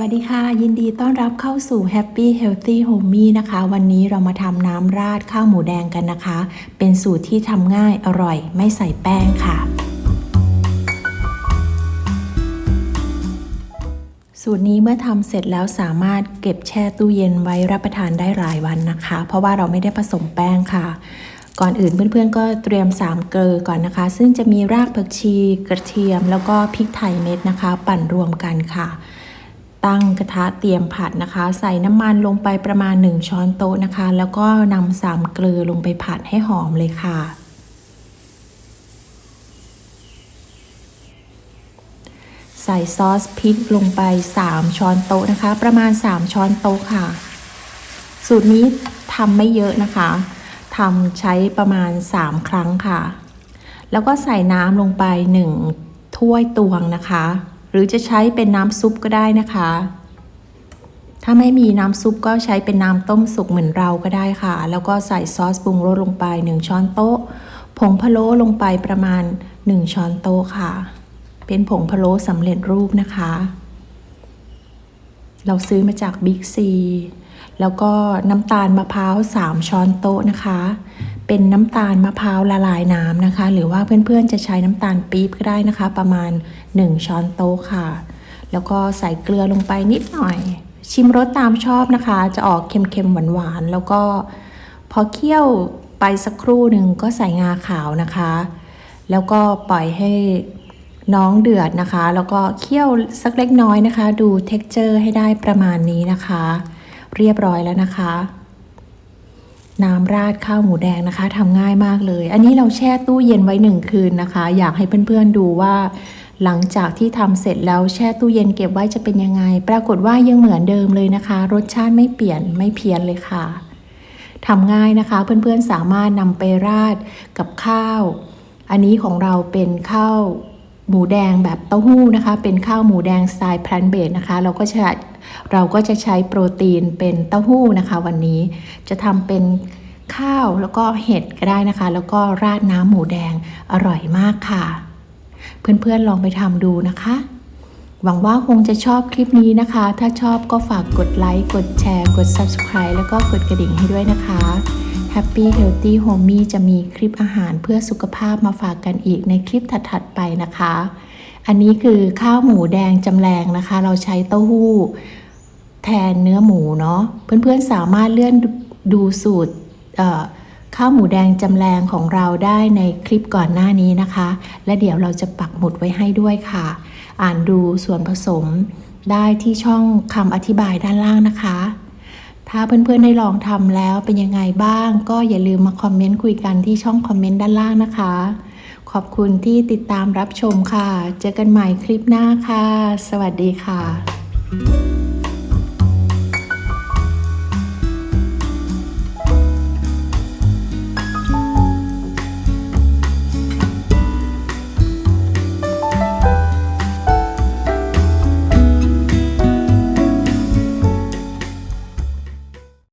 วัสดีค่ะ ยินดีต้อนรับเข้าสู่ Happy Healthy Homey นะคะ วันนี้เรามาทำน้ำราดข้าวหมูแดงกันนะคะ เป็นสูตรที่ทำง่ายอร่อย ไม่ใส่แป้งค่ะ สูตรนี้เมื่อทำเสร็จแล้วสามารถเก็บแช่ตู้เย็นไว้รับประทานได้หลายวันนะคะ เพราะว่าเราไม่ได้ผสมแป้งค่ะ ก่อนอื่นเพื่อนๆ ก็เตรียม 3 เกลือก่อนนะคะ ซึ่งจะมีรากผักชี กระเทียม แล้วก็พริกไทยเม็ดนะคะ ปั่นรวมกันค่ะ ตั้งกระทะเตรียมผัดนะคะ ใส่น้ำมันลงไปประมาณ 1 ช้อนโต๊ะนะคะ แล้วก็นำสามเกลือลงไปผัดให้หอมเลยค่ะ ใส่ซอสพริกลงไป 3 ช้อนโต๊ะนะคะ ประมาณ 3 ช้อนโต๊ะค่ะ สูตรนี้ทำไม่เยอะนะคะทำใช้ประมาณ 3 ครั้งค่ะ แล้วก็ใส่น้ำลงไป 1 ถ้วยตวงนะคะ หรือจะใช้เป็นน้ำซุปก็ได้นะคะ ถ้าไม่มีน้ำซุปก็ใช้เป็นน้ำต้มสุกเหมือนเราก็ได้ค่ะ แล้วก็ใส่ซอสปรุงรสลงไป 1 ช้อนโต๊ะ ผงพะโล้ลงไปประมาณ 1 ช้อนโต๊ะค่ะ เป็นผงพะโล้สำเร็จรูปนะคะ เราซื้อมาจากบิ๊กซีแล้วก็น้ำตาลมะพร้าว 3 ช้อนโต๊ะนะคะ เป็นน้ำตาลมะพร้าวละลายน้ำนะคะ หรือว่าเพื่อนๆจะใช้น้ำตาลปี๊บก็ได้นะคะ ประมาณ 1 ช้อนโต๊ะค่ะ แล้วก็ใส่เกลือลงไปนิดหน่อย ชิมรสตามชอบนะคะ จะออกเค็มๆหวานๆแล้วก็พอเคี่ยวไปสักครู่หนึ่งก็ใส่งาขาวนะคะ แล้วก็ปล่อยให้น้องเดือดนะคะ แล้วก็เคี่ยวสักเล็กน้อยนะคะ ดูเท็กเจอร์ให้ได้ประมาณนี้นะคะ เรียบร้อยแล้วนะคะ น้ำราดข้าวหมูแดงนะคะทำง่ายมากเลย อันนี้เราแช่ตู้เย็นไว้หนึ่งคืนนะคะ อยากให้เพื่อนๆดูว่า หลังจากที่ทำเสร็จแล้วแช่ตู้เย็นเก็บไว้จะเป็นยังไง ปรากฏว่ายังเหมือนเดิมเลยนะคะ รสชาติไม่เปลี่ยนไม่เพี้ยนเลยค่ะทำง่ายนะคะ เพื่อนๆสามารถนำไปราดกับข้าว อันนี้ของเราเป็นข้าว หมูแดงแบบเต้าหู้นะคะ เป็นข้าวหมูแดงสไตล์แพลนเบสนะคะ เราก็จะเราก็จะใช้โปรตีนเป็นเต้าหู้นะคะ วันนี้จะทำเป็นข้าวแล้วก็เห็ดก็ได้นะคะ แล้วก็ราดน้ำหมูแดงอร่อยมากค่ะ เพื่อนๆลองไปทำดูนะคะ หวังว่าคงจะชอบคลิปนี้นะคะ ถ้าชอบก็ฝากกดไลค์ กดแชร์ กด Subscribe แล้วก็กดกระดิ่งให้ด้วยนะคะ Happy Healthy Homey จะมีคลิปอาหารเพื่อสุขภาพมาฝากกันอีกในคลิปถัดๆไปนะคะ อันนี้คือข้าวหมูแดงจำแรงนะคะ เราใช้เต้าหู้ แทนเนื้อหมูเนาะ เพื่อนๆสามารถเลื่อนดูสูตรเอ่อ ข้าวหมูแดงจำแรงของเราได้ในคลิปก่อนหน้านี้นะคะ และเดี๋ยวเราจะปักหมุดไว้ให้ด้วยค่ะ อ่านดูส่วนผสมได้ที่ช่องคำอธิบายด้านล่างนะคะ ถ้าเพื่อนๆได้ลองทำแล้วเป็นยังไงบ้าง ก็อย่าลืมมาคอมเมนต์คุยกันที่ช่องคอมเมนต์ด้านล่างนะคะ ขอบคุณที่ติดตามรับชมค่ะ เจอกันใหม่คลิปหน้าค่ะ สวัสดีค่ะ